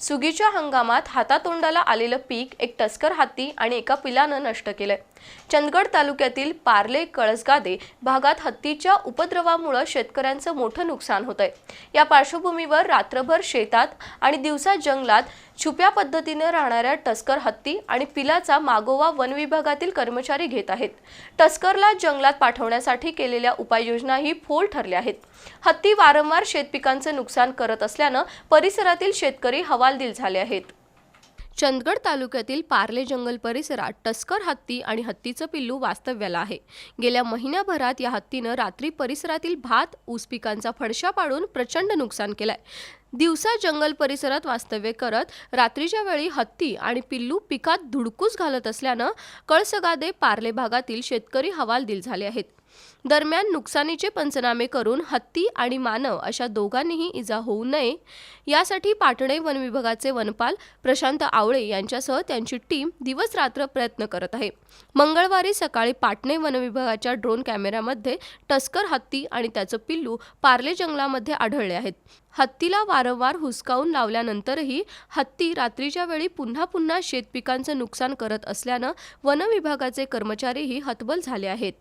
सुगीच्या हंगामात हातातोंडाला आलेलं पीक एक टस्कर हत्ती आणि एका पिलानं नष्ट केलंय. चंदगड तालुक्यातील पार्ले कळसगादे भागात हत्तीच्या उपद्रवामुळे शेतकऱ्यांचं मोठं नुकसान होतंय. या पार्श्वभूमीवर रात्रभर शेतात आणि दिवसा जंगलात छुप्या पद्धतीने राहणाऱ्या टस्कर हत्ती आणि पिलाचा मागोवा वन विभागातील कर्मचारी घेत आहेत. टस्करला जंगलात पाठवण्यासाठी केलेल्या उपाययोजनाही फोल ठरल्या आहेत. हत्ती वारंवार शेतपिकांचे नुकसान करत असल्यानं परिसरातील शेतकरी हवालदिल झाले आहेत. चंदगड तालुक्यातील पार्ले जंगल परिसरात टस्कर हत्ती आणि हत्तीचं पिल्लू वास्तव्याला आहे. गेल्या महिन्याभरात या हत्तीनं रात्री परिसरातील भात ऊस पिकांचा फडशा पाडून प्रचंड नुकसान केलंय. दिवसा जंगल परिसरात वास्तव्य करत रात्रीच्या वेळी हत्ती आणि पिल्लू पिकात धुडकूस घालत असल्यानं कळसगादे पार्ले भागातील शेतकरी हवालदिल झाले आहेत. दरम्यान नुकसानीचे पंचनामे करून हत्ती आणि मानव अशा दोघांनीही इजा होऊ नये. यासाठी पाटणे वनविभागाचे वनपाल प्रशांत आवळे यांच्यासह त्यांची टीम दिवस रात्र प्रयत्न करत आहे. मंगळवारी सकाळी पाटणे वनविभागाच्या ड्रोन कॅमेऱ्यामध्ये टस्कर हत्ती आणि त्याचं पिल्लू पार्ले जंगलामध्ये आढळले आहेत. हत्तीला वारंवार हुसकावून लावल्यानंतरही हत्ती रात्रीच्या वेळी पुन्हा पुन्हा शेतपिकांचं नुकसान करत असल्यानं वनविभागाचे कर्मचारीही हतबल झाले आहेत.